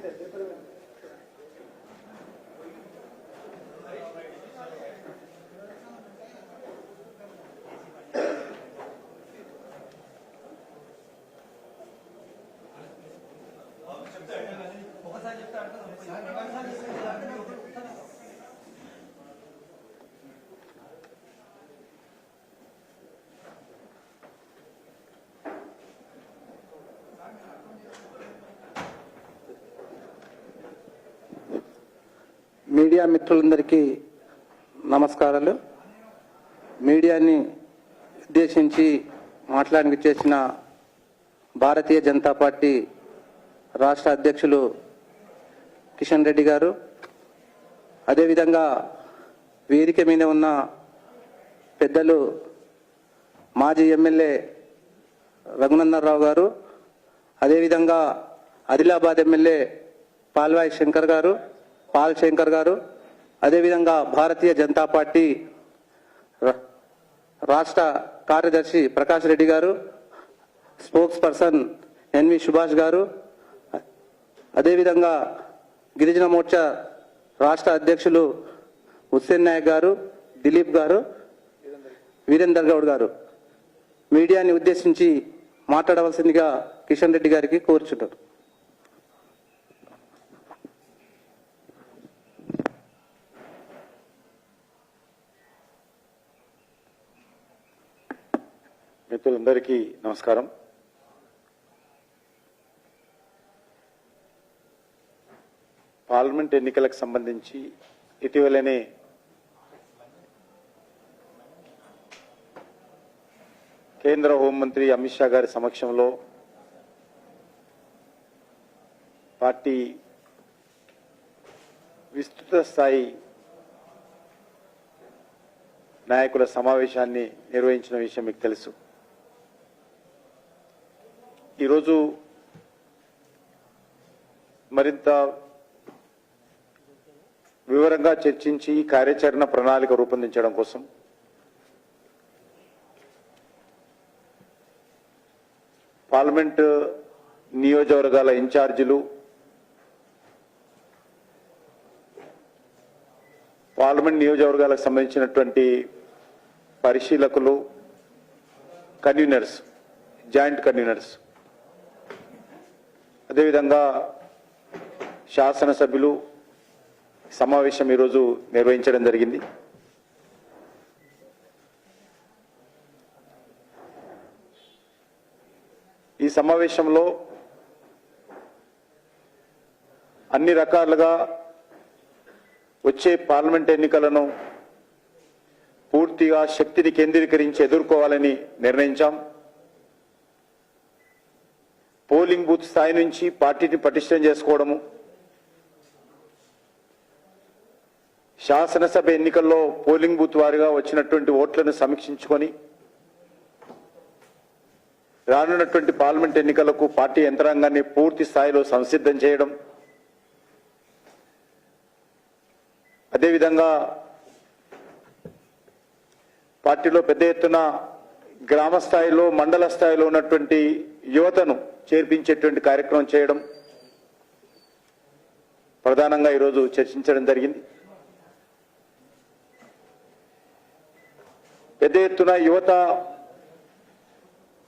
entender pelo media మిత్రులందరికీ నమస్కారాలు. మీడియాని ఉద్దేశించి మాట్లాడానికి చేసిన భారతీయ జనతా పార్టీ రాష్ట్ర అధ్యక్షులు కిషన్ రెడ్డి గారు అదేవిధంగా వేదిక మీద ఉన్న పెద్దలు మాజీ ఎమ్మెల్యే రఘునందనరావు గారు అదేవిధంగా ఆదిలాబాద్ ఎమ్మెల్యే పాల్వాయి శంకర్ గారు పాల్ శంకర్ గారు అదేవిధంగా భారతీయ జనతా పార్టీ రాష్ట్ర కార్యదర్శి ప్రకాష్ రెడ్డి గారు స్పోక్స్ పర్సన్ ఎన్వి సుభాష్ గారు అదేవిధంగా గిరిజన మోర్చా రాష్ట్ర అధ్యక్షులు హుస్సేన్ నాయక్ గారు దిలీప్ గారు వీరేందర్ గౌడ్ గారు. మీడియాని ఉద్దేశించి మాట్లాడవలసిందిగా కిషన్ రెడ్డి గారికి కోరుచున్నారు మిత్రులందరికీ నమస్కారం. పార్లమెంట్ ఎన్నికలకు సంబంధించి ఇటీవలనే కేంద్ర హోంమంత్రి అమిత్ షా గారి సమక్షంలో పార్టీ విస్తృత స్థాయి నాయకుల సమావేశాన్ని నిర్వహించిన విషయం మీకు తెలుసు. ఈరోజు మరింత వివరంగా చర్చించి కార్యాచరణ ప్రణాళిక రూపొందించడం కోసం పార్లమెంట్ నియోజకవర్గాల ఇన్ఛార్జీలు పార్లమెంట్ నియోజకవర్గాలకు సంబంధించినటువంటి పరిశీలకులు కన్వీనర్స్ జాయింట్ కన్వీనర్స్. అదేవిధంగా శాసనసభ్యులు సమావేశం ఈరోజు నిర్వహించడం జరిగింది. ఈ సమావేశంలో అన్ని రకాలుగా వచ్చే పార్లమెంట్ ఎన్నికలను పూర్తిగా శక్తిని కేంద్రీకరించి ఎదుర్కోవాలని నిర్ణయించాం. పోలింగ్ బూత్ స్థాయి నుంచి పార్టీని పటిష్టం చేసుకోవడము శాసనసభ ఎన్నికల్లో పోలింగ్ బూత్ వారిగా వచ్చినటువంటి ఓట్లను సమీక్షించుకొని రానున్నటువంటి పార్లమెంట్ ఎన్నికలకు పార్టీ యంత్రాంగాన్ని పూర్తి స్థాయిలో సంసిద్ధం చేయడం అదేవిధంగా పార్టీలో పెద్ద ఎత్తున గ్రామ స్థాయిలో మండల స్థాయిలో ఉన్నటువంటి యువతను చేర్పించేటువంటి కార్యక్రమం చేయడం ప్రధానంగా ఈరోజు చర్చించడం జరిగింది. పెద్ద ఎత్తున యువత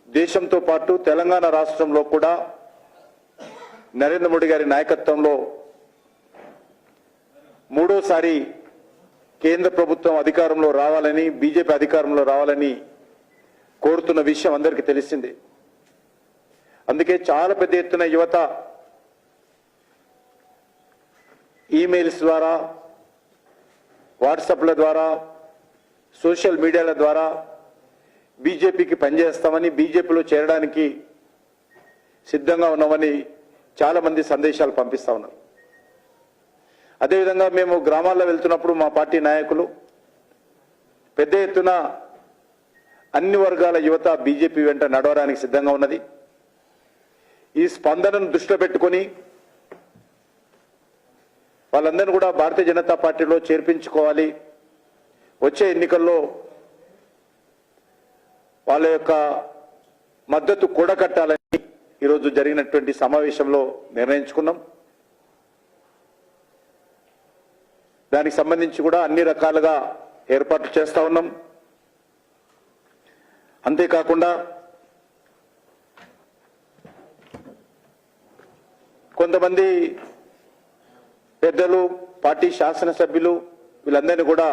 దేశంతో పాటు తెలంగాణ రాష్ట్రంలో కూడా నరేంద్ర మోడీ గారి నాయకత్వంలో మూడోసారి కేంద్ర ప్రభుత్వం అధికారంలో రావాలని బీజేపీ అధికారంలో రావాలని కోరుతున్న విషయం అందరికీ తెలిసింది. అందుకే చాలా పెద్ద ఎత్తున యువత ఈమెయిల్స్ ద్వారా వాట్సాప్ల ద్వారా సోషల్ మీడియాల ద్వారా బీజేపీకి పనిచేస్తామని బీజేపీలో చేరడానికి సిద్ధంగా ఉన్నామని చాలామంది సందేశాలు పంపిస్తా ఉన్నారు. అదేవిధంగా మేము గ్రామాల్లో వెళ్తున్నప్పుడు మా పార్టీ నాయకులు పెద్ద ఎత్తున అన్ని వర్గాల యువత బీజేపీ వెంట నడవడానికి సిద్ధంగా ఉన్నది. ఈ స్పందనను దృష్టిలో పెట్టుకొని వాళ్ళందరినీ కూడా భారతీయ జనతా పార్టీలో చేర్పించుకోవాలి. వచ్చే ఎన్నికల్లో వాళ్ళ యొక్క మద్దతు కూడగట్టాలని ఈరోజు జరిగినటువంటి సమావేశంలో నిర్ణయించుకున్నాం. దానికి సంబంధించి కూడా అన్ని రకాలుగా ఏర్పాట్లు చేస్తా ఉన్నాం. అంతేకాకుండా కొంతమంది పెద్దలు పార్టీ శాసనసభ్యులు వీళ్ళందరినీ కూడా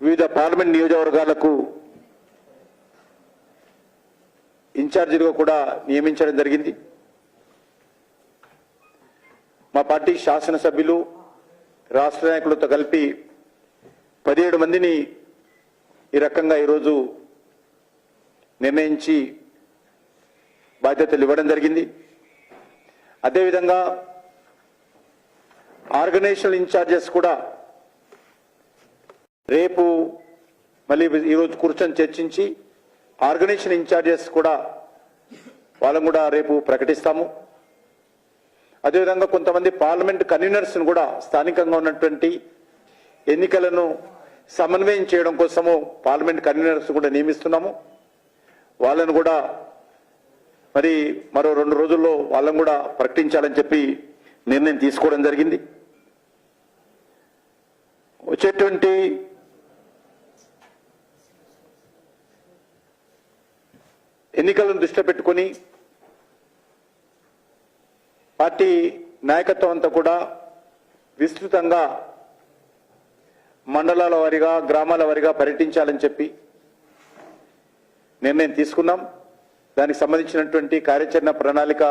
వివిధ పార్లమెంట్ నియోజకవర్గాలకు ఇన్ఛార్జీలుగా కూడా నియమించడం జరిగింది. మా పార్టీ శాసనసభ్యులు రాష్ట్ర నాయకులతో కలిపి పదిహేడు మందిని ఈ రకంగా ఈరోజు నిర్ణయించి బాధ్యతలు ఇవ్వడం జరిగింది. అదేవిధంగా ఆర్గనైజేషనల్ ఇన్ఛార్జెస్ కూడా రేపు మళ్ళీ ఈరోజు కూర్చొని చర్చించి ఆర్గనైజేషన్ ఇన్ఛార్జెస్ కూడా వాళ్ళని కూడా రేపు ప్రకటిస్తాము. అదేవిధంగా కొంతమంది పార్లమెంట్ కన్వీనర్స్ను కూడా స్థానికంగా ఉన్నటువంటి ఎన్నికలను సమన్వయం చేయడం కోసము పార్లమెంట్ కన్వీనర్స్ కూడా నియమిస్తున్నాము. వాళ్ళను కూడా మరి మరో రెండు రోజుల్లో వాళ్ళను కూడా ప్రకటించాలని చెప్పి నిర్ణయం తీసుకోవడం జరిగింది. వచ్చేటువంటి ఎన్నికలను దృష్టిలో పెట్టుకొని పార్టీ నాయకత్వం అంతా కూడా విస్తృతంగా మండలాల వారిగా గ్రామాల వారిగా పర్యటించాలని చెప్పి నిర్ణయం తీసుకున్నాం. దానికి సంబంధించినటువంటి కార్యాచరణ ప్రణాళిక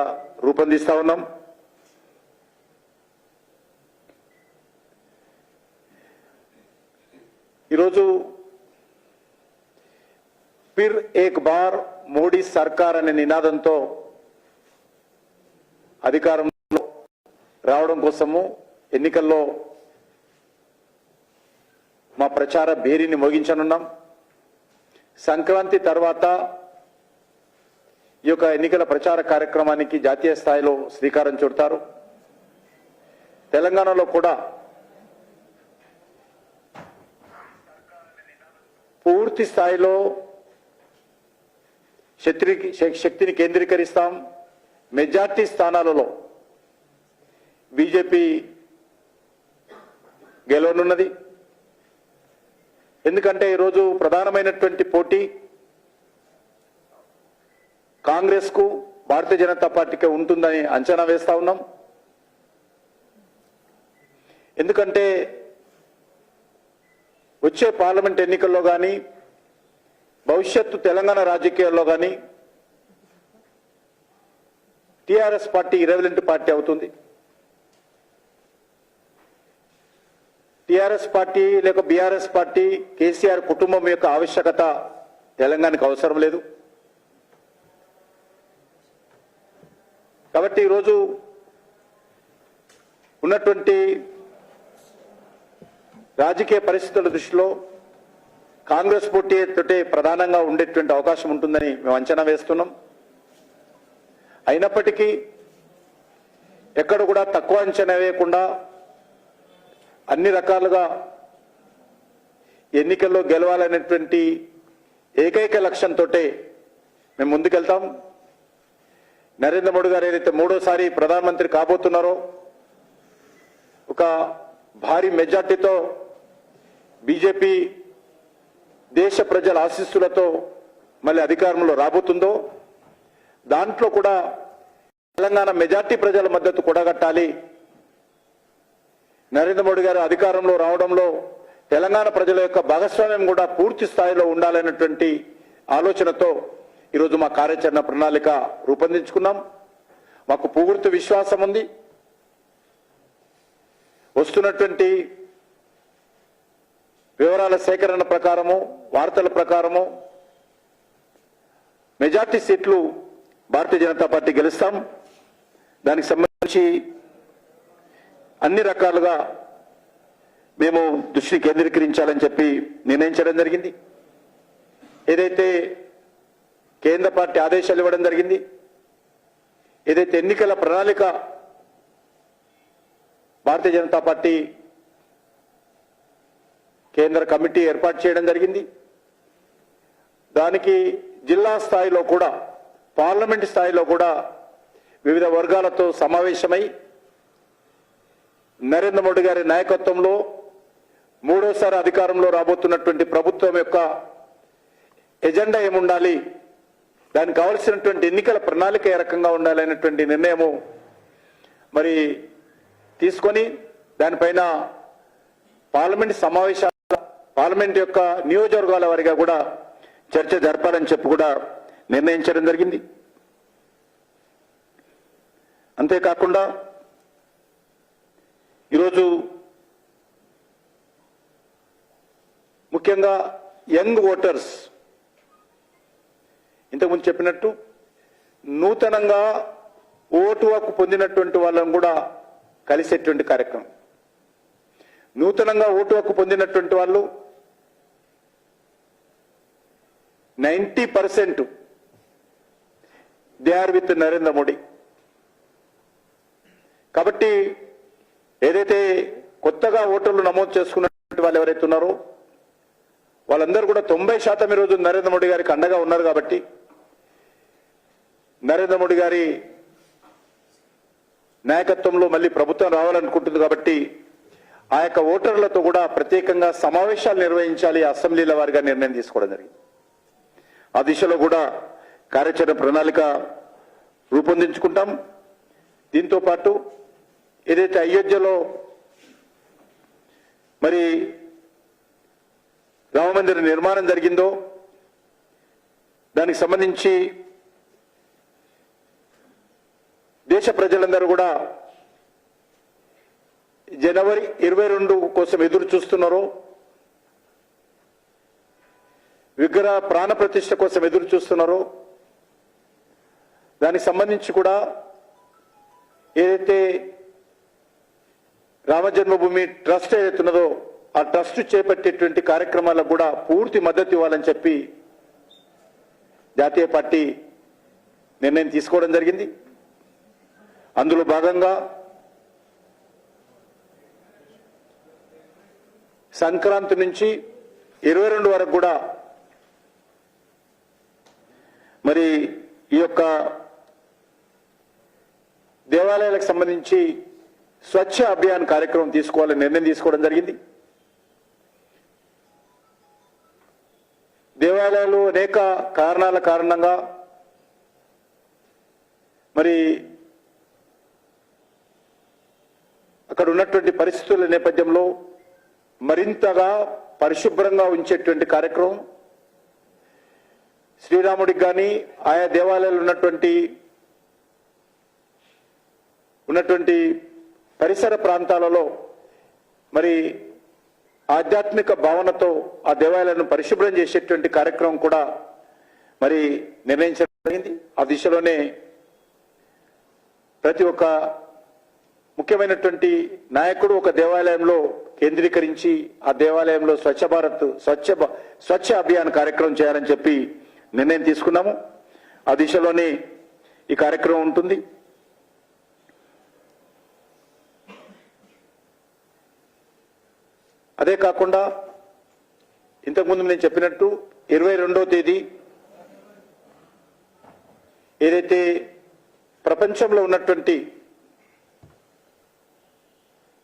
రూపొందిస్తా ఉన్నాం. ఈరోజు ఫిర్ ఏక్ బార్ మోడీ సర్కార్ అనే నినాదంతో అధికారంలో రావడం కోసము ఎన్నికల్లో మా ప్రచార భేరీని మోగించనున్నాం. సంక్రాంతి తర్వాత ఈ యొక్క ఎన్నికల ప్రచార కార్యక్రమానికి జాతీయ స్థాయిలో శ్రీకారం చుడతారు. తెలంగాణలో కూడా పూర్తి స్థాయిలో శక్తి శక్తిని కేంద్రీకరిస్తాం. మెజార్టీ స్థానాలలో బీజేపీ గెలవనున్నది. ఎందుకంటే ఈరోజు ప్రధానమైనటువంటి పోటీ కాంగ్రెస్కు భారతీయ జనతా పార్టీకి ఉంటుందని అంచనా వేస్తా ఉన్నాం. ఎందుకంటే వచ్చే పార్లమెంట్ ఎన్నికల్లో కానీ భవిష్యత్తు తెలంగాణ రాజకీయాల్లో కానీ టీఆర్ఎస్ పార్టీ ఇరవై పార్టీ అవుతుంది. టిఆర్ఎస్ పార్టీ లేక బీఆర్ఎస్ పార్టీ కేసీఆర్ కుటుంబం యొక్క ఆవశ్యకత తెలంగాణకు అవసరం లేదు. కాబట్టి ఈరోజు ఉన్నటువంటి రాజకీయ పరిస్థితుల దృష్టిలో కాంగ్రెస్ పోటీ తోటే ప్రధానంగా ఉండేటువంటి అవకాశం ఉంటుందని మేము అంచనా వేస్తున్నాం. అయినప్పటికీ ఎక్కడ కూడా తక్కువ అంచనా వేయకుండా అన్ని రకాలుగా ఎన్నికల్లో గెలవాలనేటువంటి ఏకైక లక్ష్యంతో మేము ముందుకెళ్తాం. నరేంద్ర మోడీ గారు ఏదైతే మూడోసారి ప్రధానమంత్రి కాబోతున్నారో ఒక భారీ మెజార్టీతో బీజేపీ దేశ ప్రజల ఆశీస్సులతో మళ్ళీ అధికారంలో రాబోతుందో దాంట్లో కూడా తెలంగాణ మెజార్టీ ప్రజల మద్దతు కూడగట్టాలి. నరేంద్ర మోడీ గారు అధికారంలో రావడంలో తెలంగాణ ప్రజల యొక్క భాగస్వామ్యం కూడా పూర్తి స్థాయిలో ఉండాలన్నటువంటి ఆలోచనతో ఈరోజు మా కార్యాచరణ ప్రణాళిక రూపొందించుకున్నాం. మాకు పూగుర్తి విశ్వాసం ఉంది. వస్తున్నటువంటి వివరాల సేకరణ ప్రకారము వార్తల ప్రకారము మెజార్టీ సీట్లు భారతీయ జనతా పార్టీ గెలుస్తాం. దానికి సంబంధించి అన్ని రకాలుగా మేము దృష్టిని కేంద్రీకరించాలని చెప్పి నిర్ణయించడం జరిగింది. ఏదైతే కేంద్ర పార్టీ ఆదేశాలు ఇవ్వడం జరిగింది ఏదైతే ఎన్నికల ప్రణాళిక భారతీయ జనతా పార్టీ కేంద్ర కమిటీ ఏర్పాటు చేయడం జరిగింది. దానికి జిల్లా స్థాయిలో కూడా పార్లమెంట్ స్థాయిలో కూడా వివిధ వర్గాలతో సమావేశమై నరేంద్ర మోడీ గారి నాయకత్వంలో మూడోసారి అధికారంలో రాబోతున్నటువంటి ప్రభుత్వం యొక్క ఎజెండా ఏముండాలి? దానికి కావలసినటువంటి ఎన్నికల ప్రణాళిక ఏ రకంగా ఉండాలి అనేటువంటి నిర్ణయము మరి తీసుకొని దానిపైన పార్లమెంట్ సమావేశాల పార్లమెంట్ యొక్క నియోజకవర్గాల వారిగా కూడా చర్చ జరపాలని చెప్పి కూడా నిర్ణయించడం జరిగింది. అంతేకాకుండా ఈరోజు ముఖ్యంగా యంగ్ ఓటర్స్ ఇంతకుముందు చెప్పినట్టు నూతనంగా ఓటు హక్కు పొందినటువంటి వాళ్ళని కూడా కలిసేటువంటి కార్యక్రమం. నూతనంగా ఓటు హక్కు పొందినటువంటి వాళ్ళు ninety percent they are with Narendra Modi. కాబట్టి ఏదైతే కొత్తగా ఓటర్లు నమోదు చేసుకున్నటువంటి వాళ్ళు ఎవరైతే ఉన్నారో వాళ్ళందరూ కూడా తొంభై శాతం ఈరోజు నరేంద్ర మోడీ గారికి అండగా ఉన్నారు కాబట్టి నరేంద్ర మోడీ గారి నాయకత్వంలో మళ్ళీ ప్రభుత్వం రావాలనుకుంటుంది కాబట్టి ఆ యొక్క ఓటర్లతో కూడా ప్రత్యేకంగా సమావేశాలు నిర్వహించాలి అసెంబ్లీల వారిగా నిర్ణయం తీసుకోవడం జరిగింది. ఆ దిశలో కూడా కార్యాచరణ ప్రణాళిక రూపొందించుకుంటాం. దీంతో పాటు ఏదైతే అయోధ్యలో మరి రామమందిర నిర్మాణం జరిగిందో దానికి సంబంధించి దేశ ప్రజలందరూ కూడా జనవరి ఇరవై రెండు కోసం ఎదురు చూస్తున్నారో విగ్రహ ప్రాణ ప్రతిష్ట కోసం ఎదురు చూస్తున్నారో దానికి సంబంధించి కూడా ఏదైతే రామ జన్మభూమి ట్రస్ట్ ఏదైతున్నదో ఆ ట్రస్ట్ చేపట్టేటువంటి కార్యక్రమాలకు కూడా పూర్తి మద్దతు ఇవ్వాలని చెప్పి జాతీయ పార్టీ నిర్ణయం తీసుకోవడం జరిగింది. అందులో భాగంగా సంక్రాంతి నుంచి ఇరవై రెండు వరకు కూడా మరి ఈ యొక్క దేవాలయాలకు సంబంధించి స్వచ్ఛ అభియాన్ కార్యక్రమం తీసుకోవాలని నిర్ణయం తీసుకోవడం జరిగింది. దేవాలయాలు అనేక కారణాల కారణంగా మరి అక్కడ ఉన్నటువంటి పరిస్థితుల నేపథ్యంలో మరింతగా పరిశుభ్రంగా ఉంచేటువంటి కార్యక్రమం. శ్రీరాముడికి కానీ ఆయా దేవాలయాలు ఉన్నటువంటి ఉన్నటువంటి పరిసర ప్రాంతాలలో మరి ఆధ్యాత్మిక భావనతో ఆ దేవాలయాలను పరిశుభ్రం చేసేటువంటి కార్యక్రమం కూడా మరి నిర్ణయించడం జరిగింది. ఆ దిశలోనే ప్రతి ఒక్క ముఖ్యమైనటువంటి నాయకుడు ఒక దేవాలయంలో కేంద్రీకరించి ఆ దేవాలయంలో స్వచ్ఛ భారత్ స్వచ్ఛ భ- స్వచ్ఛ అభియాన్ కార్యక్రమం చేయాలని చెప్పి నిర్ణయం తీసుకున్నాము. ఆ దిశలోనే ఈ కార్యక్రమం ఉంటుంది. అదే కాకుండా ఇంతకుముందు నేను చెప్పినట్టు ఇరవై రెండో తేదీ ఏదైతే ప్రపంచంలో ఉన్నటువంటి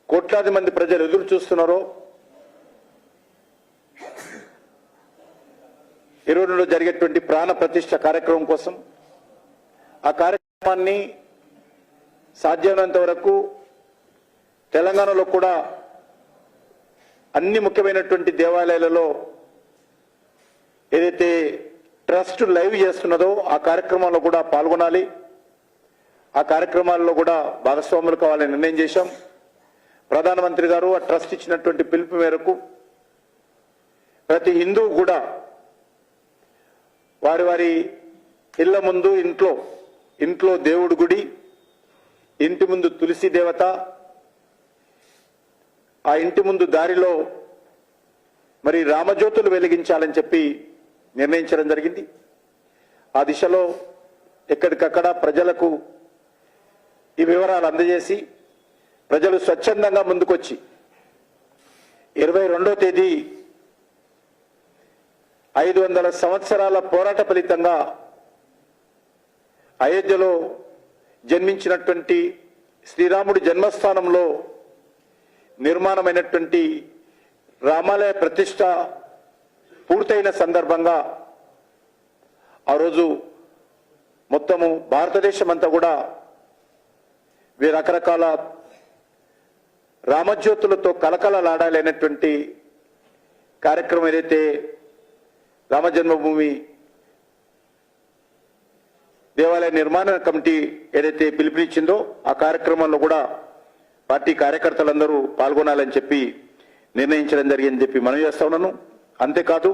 కోట్లాది మంది ప్రజలు ఎదురు చూస్తున్నారో ఇరవై రెండులో జరిగేటువంటి ప్రాణ ప్రతిష్ట కార్యక్రమం కోసం ఆ కార్యక్రమాన్ని సాధ్యమైనంత వరకు తెలంగాణలో కూడా అన్ని ముఖ్యమైనటువంటి దేవాలయాలలో ఏదైతే ట్రస్ట్ లైవ్ చేస్తున్నదో ఆ కార్యక్రమంలో కూడా పాల్గొనాలి. ఆ కార్యక్రమాల్లో కూడా భాగస్వాములు కావాలని నిర్ణయం చేశాం. ప్రధానమంత్రి గారు ఆ ట్రస్ట్ ఇచ్చినటువంటి పిలుపు మేరకు ప్రతి హిందువు కూడా వారి వారి ఇళ్ళ ముందు ఇంట్లో ఇంట్లో దేవుడి గుడి ఇంటి ముందు తులసి దేవత ఆ ఇంటి ముందు దారిలో మరి రామజ్యోతులు వెలిగించాలని చెప్పి నిర్ణయించడం జరిగింది. ఆ దిశలో ఎక్కడికక్కడ ప్రజలకు ఈ వివరాలు అందజేసి ప్రజలు స్వచ్ఛందంగా ముందుకొచ్చి ఇరవై రెండో తేదీ ఐదు వందల సంవత్సరాల పోరాట ఫలితంగా అయోధ్యలో జన్మించినటువంటి శ్రీరాముడి జన్మస్థానంలో నిర్మాణమైనటువంటి రామాలయ ప్రతిష్ట పూర్తయిన సందర్భంగా ఆ రోజు మొత్తము భారతదేశం అంతా కూడా రకరకాల రామజ్యోతులతో కలకలలాడాలనేటువంటి కార్యక్రమం ఏదైతే రామజన్మభూమి దేవాలయ నిర్మాణ కమిటీ ఏదైతే పిలుపునిచ్చిందో ఆ కార్యక్రమంలో కూడా పార్టీ కార్యకర్తలందరూ పాల్గొనాలని చెప్పి నిర్ణయించడం జరిగిందని చెప్పి మనం చేస్తా ఉన్నాను. అంతేకాదు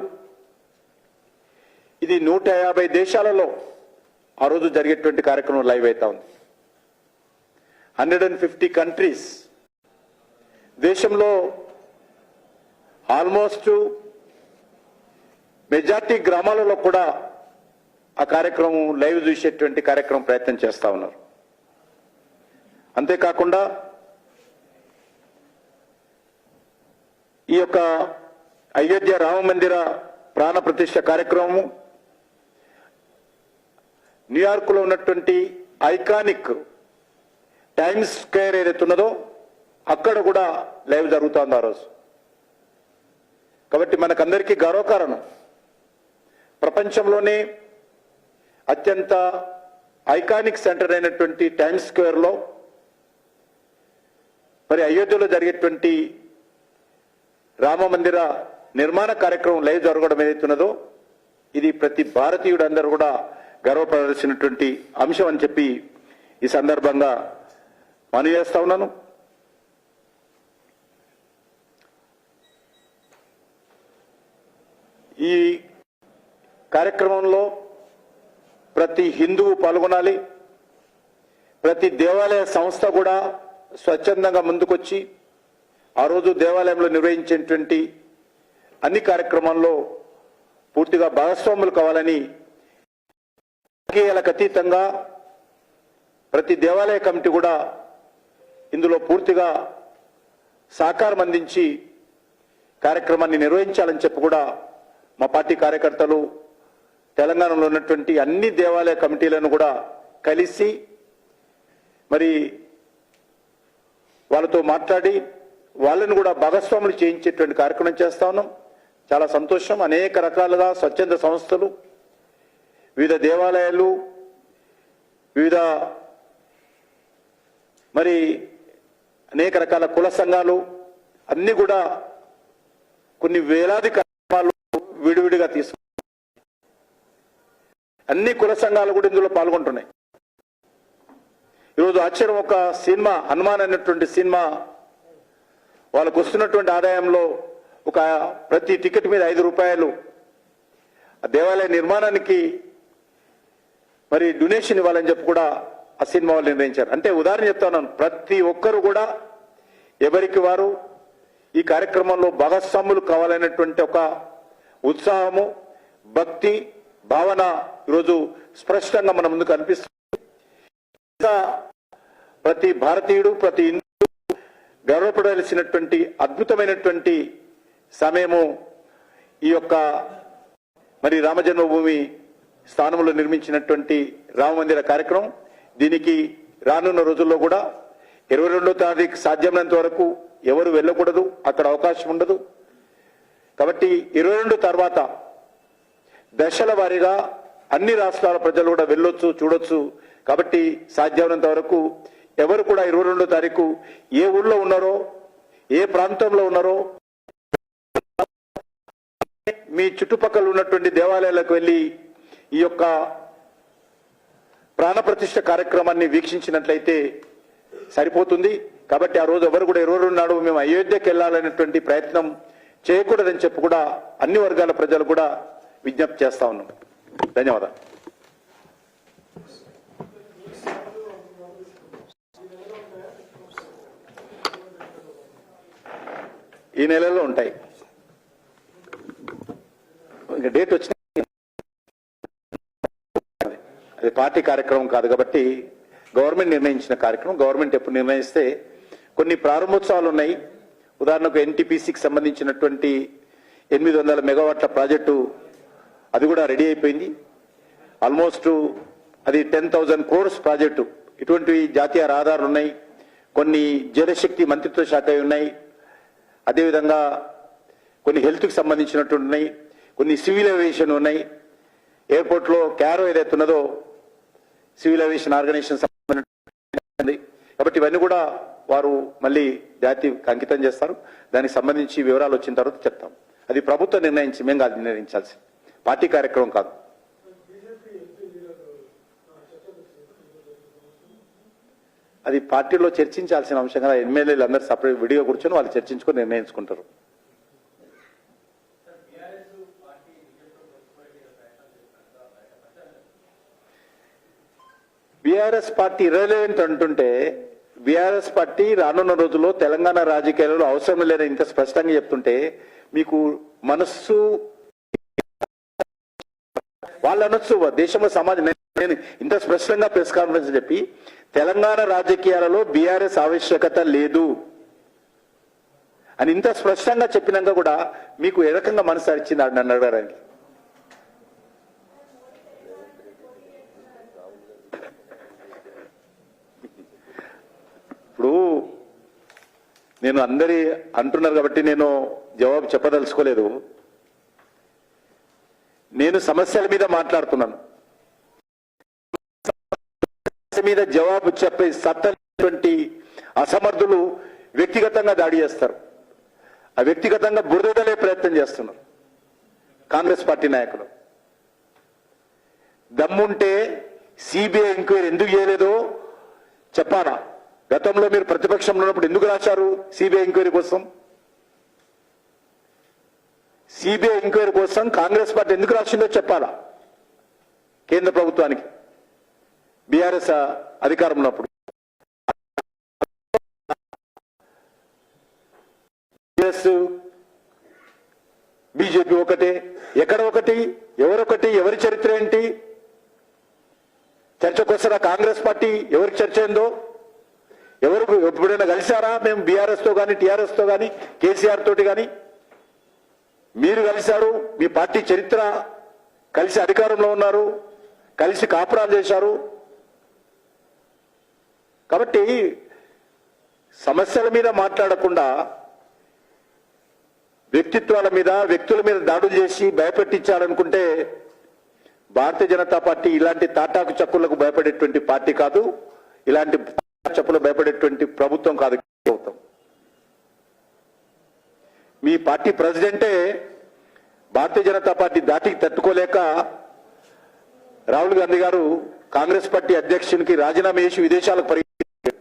ఇది నూట యాభై దేశాలలో ఆ రోజు జరిగేటువంటి కార్యక్రమం లైవ్ అవుతా ఉంది. హండ్రెడ్ అండ్ ఫిఫ్టీ కంట్రీస్ దేశంలో ఆల్మోస్ట్ మెజార్టీ గ్రామాలలో కూడా ఆ కార్యక్రమం లైవ్ చూసేటువంటి కార్యక్రమం ప్రయత్నం చేస్తా ఉన్నారు. అంతేకాకుండా ఈ యొక్క అయోధ్య రామ మందిర ప్రాణ ప్రతిష్ట కార్యక్రమము న్యూయార్క్లో ఉన్నటువంటి ఐకానిక్ టైమ్స్ స్క్వేర్ ఏదైతే ఉన్నదో అక్కడ కూడా లైవ్ జరుగుతుంది ఆ రోజు. కాబట్టి మనకందరికీ గర్వకారణం. ప్రపంచంలోనే అత్యంత ఐకానిక్ సెంటర్ అయినటువంటి టైమ్స్ స్క్వేర్లో మరి అయోధ్యలో జరిగేటువంటి రామ మందిర నిర్మాణ కార్యక్రమం లైవ్ జరగడం ఏదైతున్నదో ఇది ప్రతి భారతీయుడు అందరూ కూడా గర్వపడాల్సినటువంటి అంశం అని చెప్పి ఈ సందర్భంగా మనవి చేస్తా ఉన్నాను. ఈ కార్యక్రమంలో ప్రతి హిందువు పాల్గొనాలి. ప్రతి దేవాలయ సంస్థ కూడా స్వచ్ఛందంగా ముందుకొచ్చి ఆ రోజు దేవాలయంలో నిర్వహించినటువంటి అన్ని కార్యక్రమాల్లో పూర్తిగా భాగస్వాములు కావాలని రాజకీయాలకు అతీతంగా ప్రతి దేవాలయ కమిటీ కూడా ఇందులో పూర్తిగా సహకారం అందించి కార్యక్రమాన్ని నిర్వహించాలని చెప్పి కూడా మా పార్టీ కార్యకర్తలు తెలంగాణలో ఉన్నటువంటి అన్ని దేవాలయ కమిటీలను కూడా కలిసి మరి వాళ్ళతో మాట్లాడి వాళ్ళని కూడా భాగస్వాములు చేయించేటువంటి కార్యక్రమం చేస్తా ఉన్నాం. చాలా సంతోషం. అనేక రకాలుగా స్వచ్ఛంద సంస్థలు వివిధ దేవాలయాలు వివిధ మరి అనేక రకాల కుల సంఘాలు అన్ని కూడా కొన్ని వేలాది కార్యక్రమాలు విడివిడిగా తీసుకు అన్ని కుల సంఘాలు కూడా ఇందులో పాల్గొంటున్నాయి. ఈరోజు ఆశ్చర్యం. ఒక సినిమా హనుమాన్ అనేటువంటి సినిమా వాళ్ళకు వస్తున్నటువంటి ఆదాయంలో ఒక ప్రతి టికెట్ మీద ఐదు రూపాయలు. దేవాలయ నిర్మాణానికి మరి డొనేషన్ ఇవ్వాలని చెప్పి కూడా ఆ సినిమా వాళ్ళు నిర్ణయించారు. అంటే ఉదాహరణ చెప్తాను ప్రతి ఒక్కరు కూడా ఎవరికి వారు ఈ కార్యక్రమంలో భాగస్వాములు కావాలనేటువంటి ఒక ఉత్సాహము భక్తి భావన ఈరోజు స్పష్టంగా మన ముందుకు అనిపిస్తుంది. ప్రతి భారతీయుడు ప్రతి గర్వపడాల్సినటువంటి అద్భుతమైనటువంటి సమయము ఈ యొక్క మరి రామజన్మభూమి స్థానంలో నిర్మించినటువంటి రామ మందిర కార్యక్రమం. దీనికి రానున్న రోజుల్లో కూడా ఇరవై రెండో తారీఖు సాధ్యమైనంత వరకు ఎవరు వెళ్ళకూడదు అక్కడ అవకాశం ఉండదు. కాబట్టి ఇరవై రెండు తర్వాత దశల వారీగా అన్ని రాష్ట్రాల ప్రజలు కూడా వెళ్ళొచ్చు చూడొచ్చు. కాబట్టి సాధ్యమైనంత వరకు ఎవరు కూడా ఇరవై రెండో తారీఖు ఏ ఊళ్ళో ఉన్నారో ఏ ప్రాంతంలో ఉన్నారో మీ చుట్టుపక్కల ఉన్నటువంటి దేవాలయాలకు వెళ్ళి ఈ యొక్క ప్రాణప్రతిష్ఠ కార్యక్రమాన్ని వీక్షించినట్లయితే సరిపోతుంది. కాబట్టి ఆ రోజు ఎవరు కూడా ఇరవై రెండు నాడు మేము అయోధ్యకి వెళ్ళాలనేటువంటి ప్రయత్నం చేయకూడదని చెప్పి కూడా అన్ని వర్గాల ప్రజలు కూడా విజ్ఞప్తి చేస్తా ఉన్నాం. ధన్యవాదాలు. ఈ నెలలో ఉంటాయి. ఇంకా డేట్ వచ్చిన అది పార్టీ కార్యక్రమం కాదు కాబట్టి గవర్నమెంట్ నిర్ణయించిన కార్యక్రమం. గవర్నమెంట్ ఎప్పుడు నిర్ణయిస్తే కొన్ని ప్రారంభోత్సవాలు ఉన్నాయి. ఉదాహరణకు ఎన్టీపీసీకి సంబంధించినటువంటి ఎనిమిది వందల మెగావాట్ల ప్రాజెక్టు అది కూడా రెడీ అయిపోయింది. ఆల్మోస్ట్ అది టెన్ థౌజండ్ క్రోర్స్ ప్రాజెక్టు. ఇటువంటి జాతీయ రహదారులు ఉన్నాయి. కొన్ని జలశక్తి మంత్రిత్వ శాఖ ఉన్నాయి. అదేవిధంగా కొన్ని హెల్త్కి సంబంధించినటువంటి ఉన్నాయి కొన్ని సివిల్ ఏవియేషన్ ఉన్నాయి. ఎయిర్పోర్ట్లో క్యారో ఏదైతే ఉన్నదో సివిల్ ఏవియేషన్ ఆర్గనైజేషన్ సంబంధించింది కాబట్టి ఇవన్నీ కూడా వారు మళ్ళీ జాతి అంకితం చేస్తారు. దానికి సంబంధించి వివరాలు వచ్చిన తర్వాత చెప్తాం. అది ప్రభుత్వం నిర్ణయించి మేము కాదు నిర్ణయించాల్సి పార్టీ కార్యక్రమం కాదు. అది పార్టీలో చర్చించాల్సిన అంశం కదా ఎమ్మెల్యేలు అందరూ సపరేట్ విడిగా కూర్చొని వాళ్ళు చర్చించుకొని నిర్ణయించుకుంటారు. బీఆర్ఎస్ పార్టీ ఇర్రెలవెంట్ అంటుంటే బీఆర్ఎస్ పార్టీ రానున్న రోజుల్లో తెలంగాణ రాజకీయాలలో అవసరం లేదని ఇంత స్పష్టంగా చెప్తుంటే మీకు మనస్సు వాళ్ళు అనొచ్చు దేశంలో సమాజం. నేను- ఇంత స్పష్టంగా ప్రెస్ కాన్ఫరెన్స్ చెప్పి తెలంగాణ రాజకీయాలలో బీఆర్ఎస్ ఆవశ్యకత లేదు. అని ఇంత స్పష్టంగా చెప్పినాక కూడా మీకు ఏ రకంగా మనసు అరిచింది నన్ను అడగడానికి? ఇప్పుడు నేను అందరి అంటున్నారు కాబట్టి నేను జవాబు చెప్పదలుచుకోలేదు. నేను సమస్యల మీద మాట్లాడుతున్నాను. మీద జవాబు చెప్పే సత్తటువంటి అసమర్థులు వ్యక్తిగతంగా దాడి చేస్తారు. ఆ వ్యక్తిగతంగా బురదలే ప్రయత్నం చేస్తున్నారు కాంగ్రెస్ పార్టీ నాయకులు. దమ్ముంటే సిబిఐ ఎంక్వైరీ ఎందుకు చేయలేదో చెప్పాలా? గతంలో మీరు ప్రతిపక్షంలో ఉన్నప్పుడు ఎందుకు రాశారు సిబిఐ ఎంక్వైరీ కోసం? సిబిఐ ఎంక్వైరీ కోసం కాంగ్రెస్ పార్టీ ఎందుకు రాసిందో చెప్పాలా? కేంద్ర ప్రభుత్వానికి. బీఆర్ఎస్ అధికారంలో ఉన్నప్పుడు. బీజేపీ ఒకటే. ఎక్కడ ఒకటి? ఎవరొకటి? ఎవరి చరిత్ర ఏంటి? చర్చకొస్తారా కాంగ్రెస్ పార్టీ? ఎవరికి చర్చ ఏందో? ఎవరు ఎప్పుడైనా కలిశారా? మేము బీఆర్ఎస్తో కానీ టీఆర్ఎస్తో కానీ కేసీఆర్ తోటి కానీ మీరు కలిశారు మీ పార్టీ చరిత్ర కలిసి అధికారంలో ఉన్నారు కలిసి కాపురాలు చేశారు. కాబట్టి సమస్యల మీద మాట్లాడకుండా వ్యక్తిత్వాల మీద వ్యక్తుల మీద దాడులు చేసి భయపెట్టించాలనుకుంటే భారతీయ జనతా పార్టీ ఇలాంటి తాటాకు చక్కులకు భయపడేటువంటి పార్టీ కాదు. ఇలాంటి చెప్పులు భయపడేటువంటి ప్రభుత్వం కాదు. ప్రభుత్వం మీ పార్టీ ప్రెసిడెంటే భారతీయ జనతా పార్టీ దాటికి తట్టుకోలేక రాహుల్ గాంధీ గారు కాంగ్రెస్ పార్టీ అధ్యక్షునికి రాజీనామా చేసి విదేశాలకు పరిగెత్తారు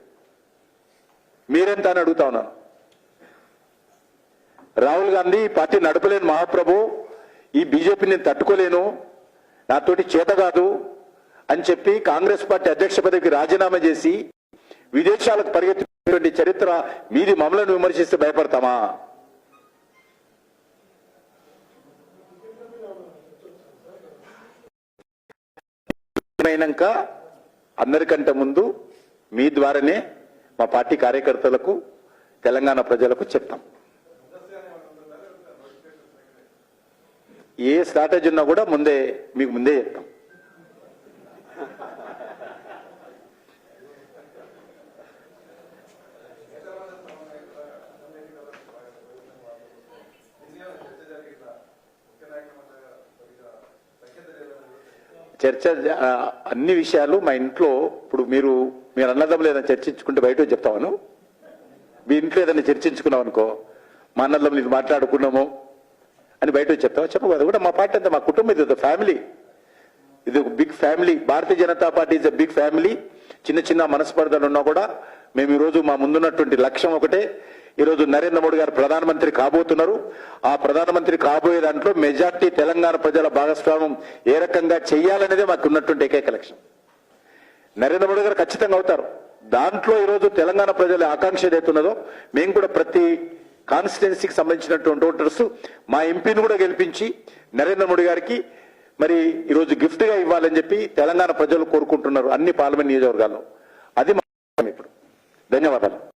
మీరెంత అని అడుగుతా ఉన్నాను. రాహుల్ గాంధీ పార్టీ నడపలేను మహాప్రభు ఈ బీజేపీ నేను తట్టుకోలేను నాతోటి చేత కాదు అని చెప్పి కాంగ్రెస్ పార్టీ అధ్యక్ష పదవికి రాజీనామా చేసి విదేశాలకు పరిగెత్తినటువంటి చరిత్ర మీది మమ్మలను విమర్శిస్తే భయపడతామా? అయినాక అందరికంటే ముందు మీ ద్వారానే మా పార్టీ కార్యకర్తలకు తెలంగాణ ప్రజలకు చెప్తాం. ఏ స్ట్రాటజీ ఉన్నా కూడా ముందే మీకు ముందే చెప్తాం. చర్చ అన్ని విషయాలు మా ఇంట్లో ఇప్పుడు మీరు మీరు అన్నదమ్ములు ఏదైనా చర్చించుకుంటే బయట చెప్తామను మీ ఇంట్లో ఏదైనా చర్చించుకున్నాం అనుకో మా అన్నదమ్ములు ఇది మాట్లాడుకున్నాము అని బయట చెప్తాము చెప్పకూడదు. కూడా మా పార్టీ అంతా మా కుటుంబం ఇది ఫ్యామిలీ. ఇది ఒక big family. Bharatiya Janata party is a big family. చిన్న చిన్న మనస్పర్ధలు ఉన్నా కూడా మేము ఈరోజు మా ముందున్నటువంటి లక్ష్యం ఒకటే ఈరోజు నరేంద్ర మోడీ గారు ప్రధానమంత్రి కాబోతున్నారు. ఆ ప్రధానమంత్రి కాబోయే దాంట్లో మెజార్టీ తెలంగాణ ప్రజల భాగస్వామ్యం ఏ రకంగా చెయ్యాలనేదే మాకు ఉన్నటువంటి ఏకైక లక్ష్యం. నరేంద్ర మోడీ గారు ఖచ్చితంగా అవుతారు. దాంట్లో ఈరోజు తెలంగాణ ప్రజల ఆకాంక్ష ఏదైతున్నదో మేము కూడా ప్రతి కాన్స్టిట్యున్సీకి సంబంధించినటువంటి ఓటర్స్ మా ఎంపీని కూడా గెలిపించి నరేంద్ర మోడీ గారికి మరి ఈరోజు గిఫ్ట్గా ఇవ్వాలని చెప్పి తెలంగాణ ప్రజలు కోరుకుంటున్నారు అన్ని పార్లమెంట్ నియోజకవర్గాల్లో. అది మా ఇప్పుడు. ధన్యవాదాలు.